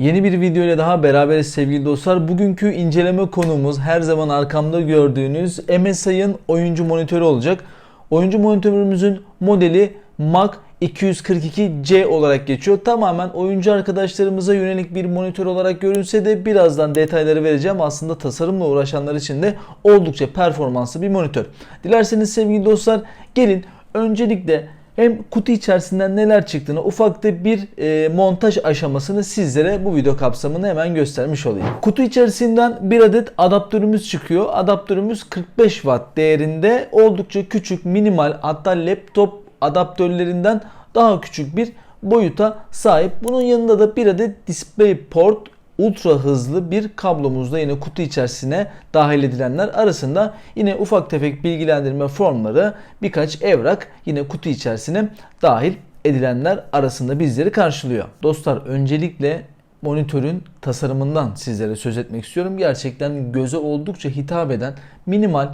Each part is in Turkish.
Yeni bir video ile daha beraberiz sevgili dostlar. Bugünkü inceleme konumuz her zaman arkamda gördüğünüz MSI'ın oyuncu monitörü olacak. Oyuncu monitörümüzün modeli MAC 242C olarak geçiyor. Tamamen oyuncu arkadaşlarımıza yönelik bir monitör olarak görünse de birazdan detayları vereceğim. Aslında tasarımla uğraşanlar için de oldukça performanslı bir monitör. Dilerseniz sevgili dostlar gelin öncelikle hem kutu içerisinden neler çıktığını ufak da bir e, montaj aşamasını sizlere bu video kapsamında hemen göstermiş olayım. Kutu içerisinden bir adet adaptörümüz çıkıyor. Adaptörümüz 45 watt değerinde oldukça küçük minimal hatta laptop adaptörlerinden daha küçük bir boyuta sahip. Bunun yanında da bir adet DisplayPort ultra hızlı bir kablomuz da yine kutu içerisine dahil edilenler arasında yine ufak tefek bilgilendirme formları birkaç evrak yine kutu içerisine dahil edilenler arasında bizleri karşılıyor. Dostlar öncelikle monitörün tasarımından sizlere söz etmek istiyorum. Gerçekten göze oldukça hitap eden minimal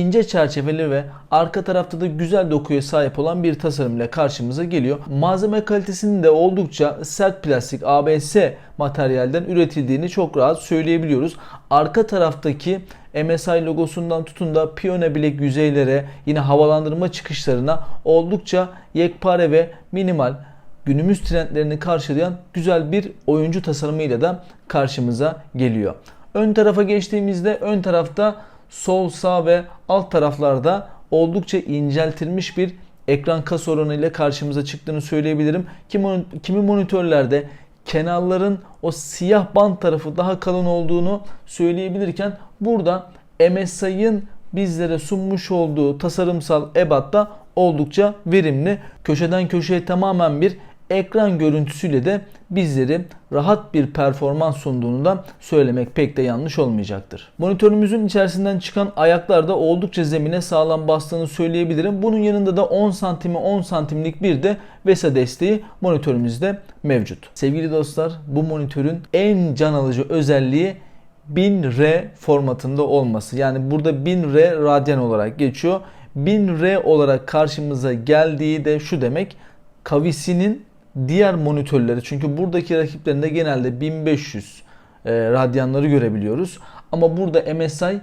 ince çerçeveli ve arka tarafta da güzel dokuya sahip olan bir tasarım ile karşımıza geliyor. Malzeme kalitesinin de oldukça sert plastik ABS materyalden üretildiğini çok rahat söyleyebiliyoruz. Arka taraftaki MSI logosundan tutun da piyano bilek yüzeylere yine havalandırma çıkışlarına oldukça yekpare ve minimal günümüz trendlerini karşılayan güzel bir oyuncu tasarımıyla da karşımıza geliyor. Ön tarafa geçtiğimizde ön tarafta sol sağ ve alt taraflarda oldukça inceltilmiş bir ekran kas oranı ile karşımıza çıktığını söyleyebilirim. Kimi, kimi monitörlerde kenarların o siyah bant tarafı daha kalın olduğunu söyleyebilirken burada MSI'ın bizlere sunmuş olduğu tasarımsal ebatta oldukça verimli. Köşeden köşeye tamamen bir ekran görüntüsüyle de bizleri rahat bir performans sunduğunu da söylemek pek de yanlış olmayacaktır. Monitörümüzün içerisinden çıkan ayaklar da oldukça zemine sağlam bastığını söyleyebilirim. Bunun yanında da 10 santimi 10 santimlik bir de VESA desteği monitörümüzde mevcut. Sevgili dostlar bu monitörün en can alıcı özelliği 1000R formatında olması. Yani burada 1000R radyan olarak geçiyor. 1000R olarak karşımıza geldiği de şu demek. Kavisinin diğer monitörleri çünkü buradaki rakiplerinde genelde 1500 e, radyanları görebiliyoruz. Ama burada MSI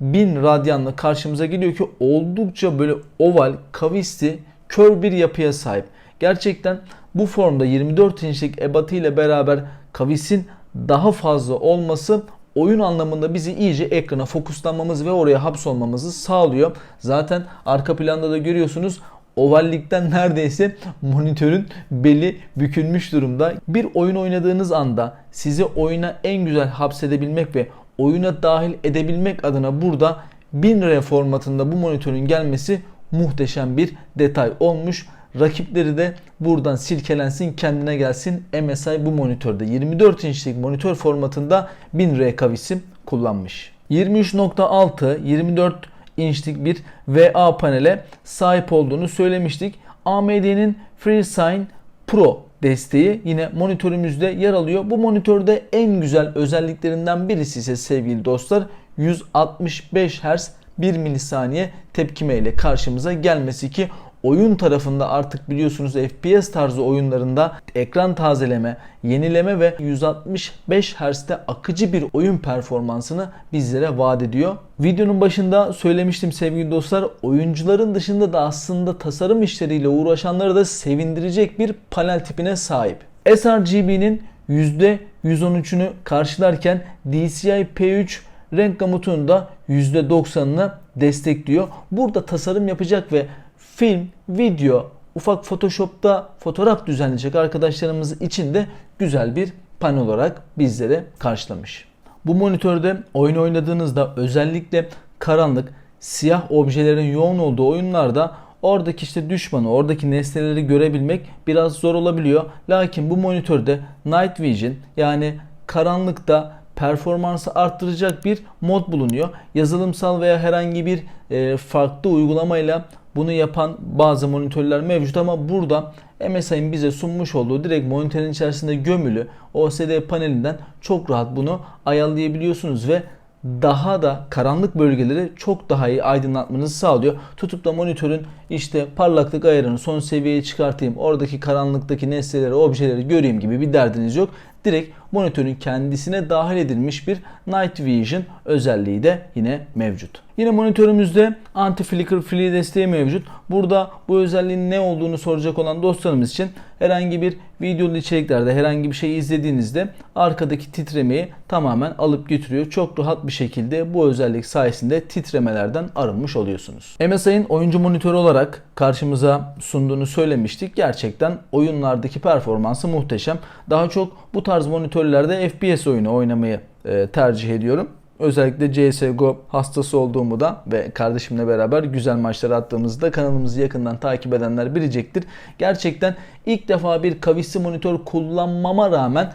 1000 radyanla karşımıza geliyor ki oldukça böyle oval, kavisli, kör bir yapıya sahip. Gerçekten bu formda 24 inçlik ebatı ile beraber kavisin daha fazla olması oyun anlamında bizi iyice ekrana fokuslanmamız ve oraya hapsolmamızı sağlıyor. Zaten arka planda da görüyorsunuz ovallikten neredeyse monitörün beli bükülmüş durumda. Bir oyun oynadığınız anda sizi oyuna en güzel hapsedebilmek ve oyuna dahil edebilmek adına burada 1000R formatında bu monitörün gelmesi muhteşem bir detay olmuş. Rakipleri de buradan silkelensin kendine gelsin. MSI bu monitörde 24 inçlik monitör formatında 1000R kavisi kullanmış. 23.6 24 inçlik bir VA panele sahip olduğunu söylemiştik. AMD'nin FreeSign Pro desteği yine monitörümüzde yer alıyor. Bu monitörde en güzel özelliklerinden birisi ise sevgili dostlar 165 Hz 1 milisaniye tepkime ile karşımıza gelmesi ki oyun tarafında artık biliyorsunuz FPS tarzı oyunlarında ekran tazeleme, yenileme ve 165 Hz'de akıcı bir oyun performansını bizlere vaat ediyor. Videonun başında söylemiştim sevgili dostlar oyuncuların dışında da aslında tasarım işleriyle uğraşanları da sevindirecek bir panel tipine sahip. sRGB'nin %113'ünü karşılarken DCI P3 renk gamutunu da %90'ını destekliyor. Burada tasarım yapacak ve film, video, ufak Photoshop'ta fotoğraf düzenleyecek arkadaşlarımız için de güzel bir panel olarak bizlere karşılamış. Bu monitörde oyun oynadığınızda özellikle karanlık, siyah objelerin yoğun olduğu oyunlarda oradaki işte düşmanı, oradaki nesneleri görebilmek biraz zor olabiliyor. Lakin bu monitörde Night Vision yani karanlıkta performansı arttıracak bir mod bulunuyor. Yazılımsal veya herhangi bir e, farklı uygulamayla bunu yapan bazı monitörler mevcut ama burada MSI'nin bize sunmuş olduğu direkt monitörün içerisinde gömülü OSD panelinden çok rahat bunu ayarlayabiliyorsunuz ve daha da karanlık bölgeleri çok daha iyi aydınlatmanızı sağlıyor. Tutup da monitörün işte parlaklık ayarını son seviyeye çıkartayım, oradaki karanlıktaki nesneleri, objeleri göreyim gibi bir derdiniz yok. Direkt monitörün kendisine dahil edilmiş bir Night Vision özelliği de yine mevcut. Yine monitörümüzde anti flicker free desteği mevcut. Burada bu özelliğin ne olduğunu soracak olan dostlarımız için herhangi bir videolu içeriklerde herhangi bir şey izlediğinizde arkadaki titremeyi tamamen alıp götürüyor. Çok rahat bir şekilde bu özellik sayesinde titremelerden arınmış oluyorsunuz. MSI'nin oyuncu monitörü olarak karşımıza sunduğunu söylemiştik. Gerçekten oyunlardaki performansı muhteşem. Daha çok bu tarz monitörlerde FPS oyunu oynamayı e, tercih ediyorum. Özellikle CSGO hastası olduğumu da ve kardeşimle beraber güzel maçlar attığımızda kanalımızı yakından takip edenler bilecektir. Gerçekten ilk defa bir kavisli monitör kullanmama rağmen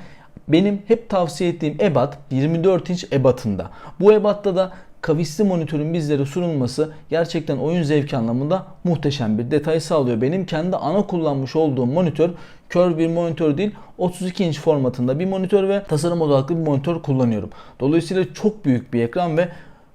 benim hep tavsiye ettiğim ebat 24 inç ebatında. Bu ebatta da kavisli monitörün bizlere sunulması gerçekten oyun zevki anlamında muhteşem bir detay sağlıyor. Benim kendi ana kullanmış olduğum monitör kör bir monitör değil 32 inç formatında bir monitör ve tasarım odaklı bir monitör kullanıyorum. Dolayısıyla çok büyük bir ekran ve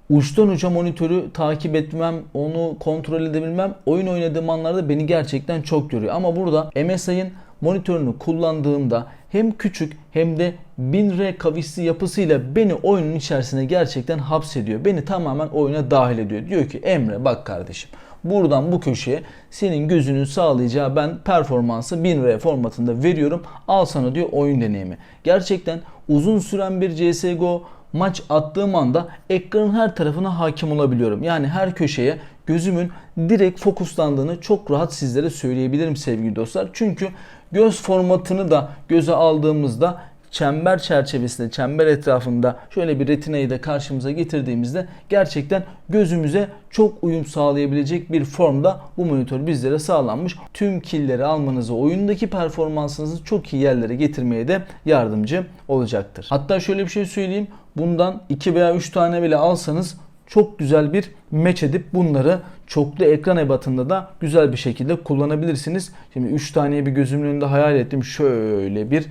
uçtan uca monitörü takip etmem, onu kontrol edebilmem oyun oynadığım anlarda beni gerçekten çok görüyor. Ama burada MSI'ın monitörünü kullandığımda hem küçük hem de 1000R kavisli yapısıyla beni oyunun içerisine gerçekten hapsediyor. Beni tamamen oyuna dahil ediyor. Diyor ki Emre bak kardeşim buradan bu köşeye senin gözünün sağlayacağı ben performansı 1000R formatında veriyorum. Al sana diyor oyun deneyimi. Gerçekten uzun süren bir CSGO maç attığım anda ekranın her tarafına hakim olabiliyorum. Yani her köşeye gözümün direkt fokuslandığını çok rahat sizlere söyleyebilirim sevgili dostlar. Çünkü göz formatını da göze aldığımızda çember çerçevesinde, çember etrafında şöyle bir retinayı da karşımıza getirdiğimizde gerçekten gözümüze çok uyum sağlayabilecek bir formda bu monitör bizlere sağlanmış. Tüm killeri almanızı, oyundaki performansınızı çok iyi yerlere getirmeye de yardımcı olacaktır. Hatta şöyle bir şey söyleyeyim. Bundan 2 veya 3 tane bile alsanız çok güzel bir meç edip bunları çoklu ekran ebatında da güzel bir şekilde kullanabilirsiniz. Şimdi 3 taneyi bir gözümün önünde hayal ettim. Şöyle bir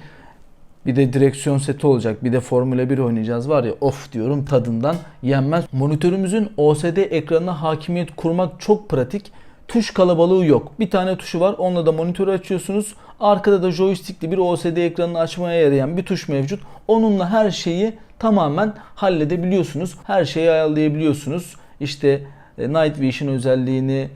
bir de direksiyon seti olacak. Bir de Formula 1 oynayacağız var ya of diyorum tadından yenmez. Monitörümüzün OSD ekranına hakimiyet kurmak çok pratik. Tuş kalabalığı yok. Bir tane tuşu var. Onunla da monitörü açıyorsunuz. Arkada da joystickli bir OSD ekranını açmaya yarayan bir tuş mevcut. Onunla her şeyi tamamen halledebiliyorsunuz. Her şeyi ayarlayabiliyorsunuz. İşte e, Night Vision özelliğini,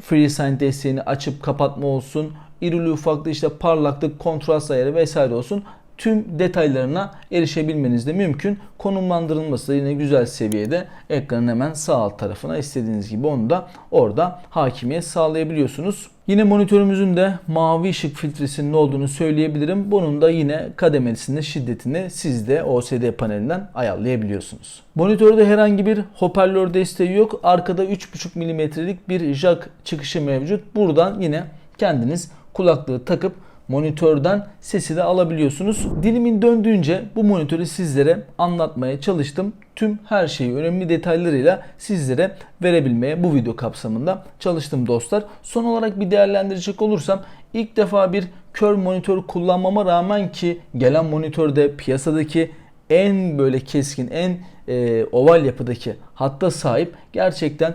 FreeSign desteğini açıp kapatma olsun. İrili ufaklı işte parlaklık, kontrast ayarı vesaire olsun tüm detaylarına erişebilmeniz de mümkün. Konumlandırılması da yine güzel seviyede ekranın hemen sağ alt tarafına istediğiniz gibi onu da orada hakimiyet sağlayabiliyorsunuz. Yine monitörümüzün de mavi ışık filtresinin olduğunu söyleyebilirim. Bunun da yine kademesini, şiddetini siz de OSD panelinden ayarlayabiliyorsunuz. Monitörde herhangi bir hoparlör desteği yok. Arkada 3.5 mm'lik bir jack çıkışı mevcut. Buradan yine kendiniz kulaklığı takıp monitörden sesi de alabiliyorsunuz. Dilimin döndüğünce bu monitörü sizlere anlatmaya çalıştım. Tüm her şeyi önemli detaylarıyla sizlere verebilmeye bu video kapsamında çalıştım dostlar. Son olarak bir değerlendirecek olursam ilk defa bir kör monitör kullanmama rağmen ki gelen monitörde piyasadaki en böyle keskin, en e, oval yapıdaki hatta sahip gerçekten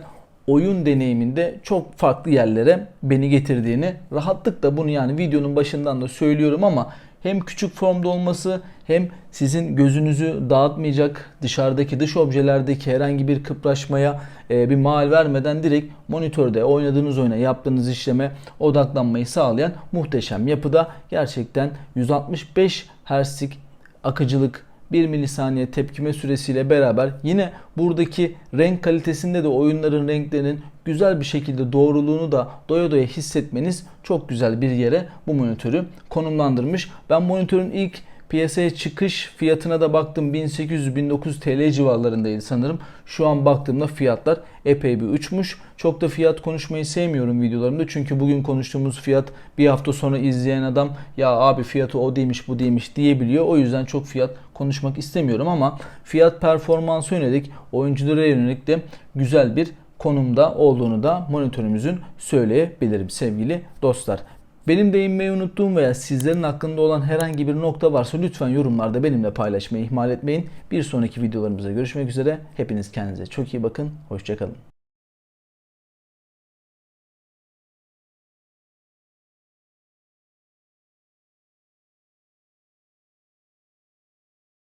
oyun deneyiminde çok farklı yerlere beni getirdiğini rahatlıkla bunu yani videonun başından da söylüyorum ama hem küçük formda olması hem sizin gözünüzü dağıtmayacak dışarıdaki dış objelerdeki herhangi bir kıpraşmaya e, bir mal vermeden direkt monitörde oynadığınız oyuna yaptığınız işleme odaklanmayı sağlayan muhteşem yapıda gerçekten 165 Hz'lik akıcılık 1 milisaniye tepkime süresiyle beraber yine buradaki renk kalitesinde de oyunların renklerinin güzel bir şekilde doğruluğunu da doya doya hissetmeniz çok güzel bir yere bu monitörü konumlandırmış. Ben monitörün ilk Piyasaya çıkış fiyatına da baktım 1800-1900 TL civarlarındaydı sanırım. Şu an baktığımda fiyatlar epey bir uçmuş. Çok da fiyat konuşmayı sevmiyorum videolarımda. Çünkü bugün konuştuğumuz fiyat bir hafta sonra izleyen adam ya abi fiyatı o değilmiş bu değilmiş diyebiliyor. O yüzden çok fiyat konuşmak istemiyorum ama fiyat performansı yönelik oyunculara yönelik de güzel bir konumda olduğunu da monitörümüzün söyleyebilirim sevgili dostlar. Benim değinmeyi unuttuğum veya sizlerin hakkında olan herhangi bir nokta varsa lütfen yorumlarda benimle paylaşmayı ihmal etmeyin. Bir sonraki videolarımızda görüşmek üzere. Hepiniz kendinize çok iyi bakın. Hoşçakalın.